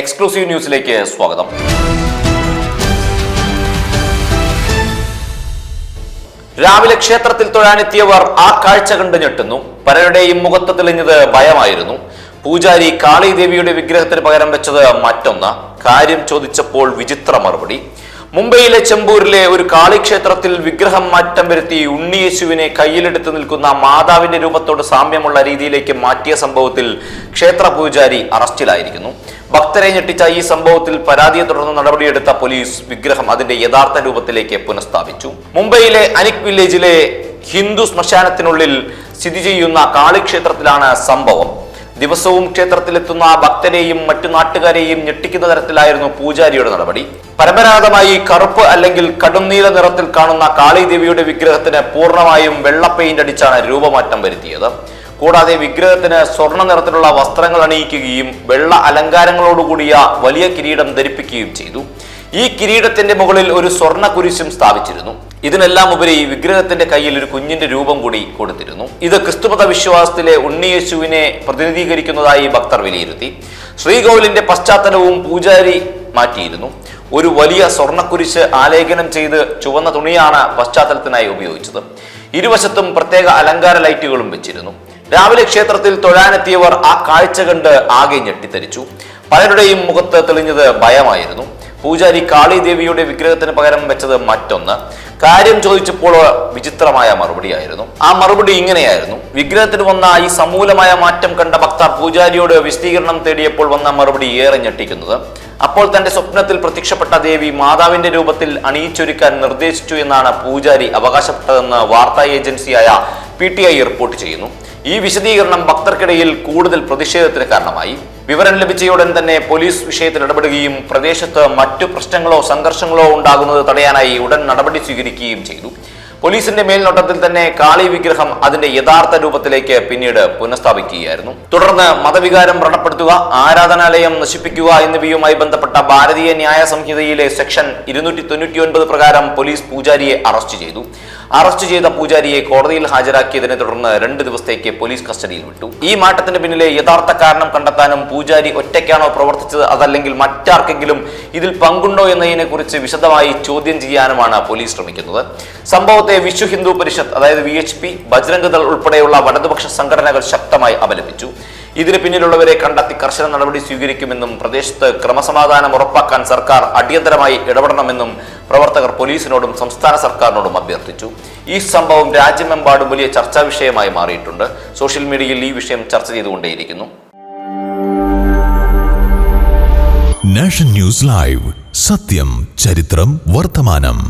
Exclusive ന്യൂസിലേക്ക് സ്വാഗതം. രാവിലെ ക്ഷേത്രത്തിൽ തൊഴാനെത്തിയവർ ആ കാഴ്ച കണ്ട് ഞെട്ടുന്നു. പലരുടെയും മുഖത്ത് തെളിഞ്ഞത് ഭയമായിരുന്നു. പൂജാരി കാളിദേവിയുടെ വിഗ്രഹത്തിന് പകരം വെച്ചത് മറ്റൊന്ന്. കാര്യം ചോദിച്ചപ്പോൾ വിചിത്ര മറുപടി. മുംബൈയിലെ ചെമ്പൂരിലെ ഒരു കാളിക്ഷേത്രത്തിൽ വിഗ്രഹം മാറ്റം വരുത്തി ഉണ്ണിയേശുവിനെ കയ്യിലെടുത്ത് നിൽക്കുന്ന മാതാവിന്റെ രൂപത്തോട് സാമ്യമുള്ള രീതിയിലേക്ക് മാറ്റിയ സംഭവത്തിൽ ക്ഷേത്ര പൂജാരി അറസ്റ്റിലായിരിക്കുന്നു. ഭക്തരെ ഞെട്ടിച്ച ഈ സംഭവത്തിൽ പരാതിയെ തുടർന്ന് നടപടിയെടുത്ത പോലീസ് വിഗ്രഹം അതിന്റെ യഥാർത്ഥ രൂപത്തിലേക്ക് പുനഃസ്ഥാപിച്ചു. മുംബൈയിലെ അനിക് വില്ലേജിലെ ഹിന്ദു ശ്മശാനത്തിനുള്ളിൽ സ്ഥിതി ചെയ്യുന്ന കാളിക്ഷേത്രത്തിലാണ് സംഭവം. ദിവസവും ക്ഷേത്രത്തിലെത്തുന്ന ഭക്തരെയും മറ്റു നാട്ടുകാരെയും ഞെട്ടിക്കുന്ന തരത്തിലായിരുന്നു പൂജാരിയുടെ നടപടി. പരമ്പരാഗതമായി കറുപ്പ് അല്ലെങ്കിൽ കടുംനീല നിറത്തിൽ കാണുന്ന കാളിദേവിയുടെ വിഗ്രഹത്തിന് പൂർണമായും വെള്ള പെയിന്റ് അടിച്ചാണ് രൂപമാറ്റം വരുത്തിയത്. കൂടാതെ വിഗ്രഹത്തിന് സ്വർണ നിറത്തിലുള്ള വസ്ത്രങ്ങൾ അണിയിക്കുകയും വെള്ള അലങ്കാരങ്ങളോടുകൂടിയ വലിയ കിരീടം ധരിപ്പിക്കുകയും ചെയ്തു. ഈ കിരീടത്തിന്റെ മുകളിൽ ഒരു സ്വർണ കുരിശും സ്ഥാപിച്ചിരുന്നു. ഇതിനെല്ലാം ഉപരി വിഗ്രഹത്തിന്റെ കയ്യിൽ ഒരു കുഞ്ഞിന്റെ രൂപം കൂടി കൊടുത്തിരുന്നു. ഇത് ക്രിസ്തുമത വിശ്വാസത്തിലെ ഉണ്ണിയേശുവിനെ പ്രതിനിധീകരിക്കുന്നതായി ഭക്തർ വിലയിരുത്തി. ശ്രീകോവിലിന്റെ പശ്ചാത്തലവും പൂജാരി മാറ്റിയിരുന്നു. ഒരു വലിയ സ്വർണക്കുരിശ് ആലേഖനം ചെയ്ത് ചുവന്ന തുണിയാണ് പശ്ചാത്തലത്തിനായി ഉപയോഗിച്ചത്. ഇരുവശത്തും പ്രത്യേക അലങ്കാര ലൈറ്റുകളും വെച്ചിരുന്നു. രാവിലെ ക്ഷേത്രത്തിൽ തൊഴാനെത്തിയവർ ആ കാഴ്ച കണ്ട് ആകെ ഞെട്ടിത്തരിച്ചു പലരുടെയും മുഖത്ത് തെളിഞ്ഞത് ഭയമായിരുന്നു. പൂജാരി കാളിദേവിയുടെ വിഗ്രഹത്തിന് പകരം വെച്ചത് മറ്റൊന്ന്. കാര്യം ചോദിച്ചപ്പോൾ വിചിത്രമായ മറുപടി ആയിരുന്നു ആ മറുപടി ഇങ്ങനെയായിരുന്നു. വിഗ്രഹത്തിന് വന്ന ഈ സമൂലമായ മാറ്റം കണ്ട ഭക്തർ പൂജാരിയോട് വിശദീകരണം തേടിയപ്പോൾ വന്ന മറുപടി ഏറെ ഞെട്ടിക്കുന്നത്. അപ്പോൾ തന്റെ സ്വപ്നത്തിൽ പ്രത്യക്ഷപ്പെട്ട ദേവി മാതാവിന്റെ രൂപത്തിൽ അണിയിച്ചൊരുക്കാൻ നിർദ്ദേശിച്ചു എന്നാണ് പൂജാരി അവകാശപ്പെട്ടതെന്ന് വാർത്താ ഏജൻസിയായ പി ടി ഐ റിപ്പോർട്ട് ചെയ്യുന്നു. ഈ വിശദീകരണം ഭക്തർക്കിടയിൽ കൂടുതൽ പ്രതിഷേധത്തിന് കാരണമായി. വിവരം ലഭിച്ചയുടൻ തന്നെ പോലീസ് വിഷയത്തിൽ ഇടപെടുകയും പ്രദേശത്ത് മറ്റു പ്രശ്നങ്ങളോ സംഘർഷങ്ങളോ ഉണ്ടാകുന്നത് തടയാനായി ഉടൻ നടപടി സ്വീകരിക്കുകയും ചെയ്തു. പോലീസിന്റെ മേൽനോട്ടത്തിൽ തന്നെ കാളി വിഗ്രഹം അതിന്റെ യഥാർത്ഥ രൂപത്തിലേക്ക് പിന്നീട് പുനഃസ്ഥാപിക്കുകയായിരുന്നു. തുടർന്ന് മതവികാരം വ്രണപ്പെടുത്തുക ആരാധനാലയം നശിപ്പിക്കുക എന്നിവയുമായി ബന്ധപ്പെട്ട ഭാരതീയ ന്യായ സംഹിതയിലെ സെക്ഷൻ ഇരുന്നൂറ്റി തൊണ്ണൂറ്റി ഒൻപത് പ്രകാരം പോലീസ് പൂജാരിയെ അറസ്റ്റ് ചെയ്തു. അറസ്റ്റ് ചെയ്ത പൂജാരിയെ കോടതിയിൽ ഹാജരാക്കിയതിനെ തുടർന്ന് രണ്ട് ദിവസത്തേക്ക് പോലീസ് കസ്റ്റഡിയിൽ വിട്ടു. ഈ മാറ്റത്തിന് പിന്നിലെ യഥാർത്ഥ കാരണം കണ്ടെത്താനും പൂജാരി ഒറ്റയ്ക്കാണോ പ്രവർത്തിച്ചത് അതല്ലെങ്കിൽ മറ്റാർക്കെങ്കിലും ഇതിൽ പങ്കുണ്ടോ എന്നതിനെ കുറിച്ച് വിശദമായി ചോദ്യം ചെയ്യാനുമാണ് പോലീസ് ശ്രമിക്കുന്നത്. സംഭവത്തെ വിശ്വ ഹിന്ദു പരിഷത്ത് അതായത് V H P Bajrang Dal ഉൾപ്പെടെയുള്ള വലതുപക്ഷ സംഘടനകൾ ശക്തമായി അപലപിച്ചു. ഇതിന് പിന്നിലുള്ളവരെ കണ്ടെത്തി കർശന നടപടി സ്വീകരിക്കുമെന്നും പ്രദേശത്ത് ക്രമസമാധാനം ഉറപ്പാക്കാൻ സർക്കാർ അടിയന്തരമായി ഇടപെടണമെന്നും പ്രവർത്തകർ പോലീസിനോടും സംസ്ഥാന സർക്കാരിനോടും അഭ്യർത്ഥിച്ചു. ഈ സംഭവം രാജ്യമെമ്പാടും വലിയ ചർച്ചാ വിഷയമായി മാറിയിട്ടുണ്ട്. സോഷ്യൽ മീഡിയയിൽ ഈ വിഷയം ചർച്ച ചെയ്തുകൊണ്ടേയിരിക്കുന്നു. National news live. സത്യം ചരിത്രം വർത്തമാനം.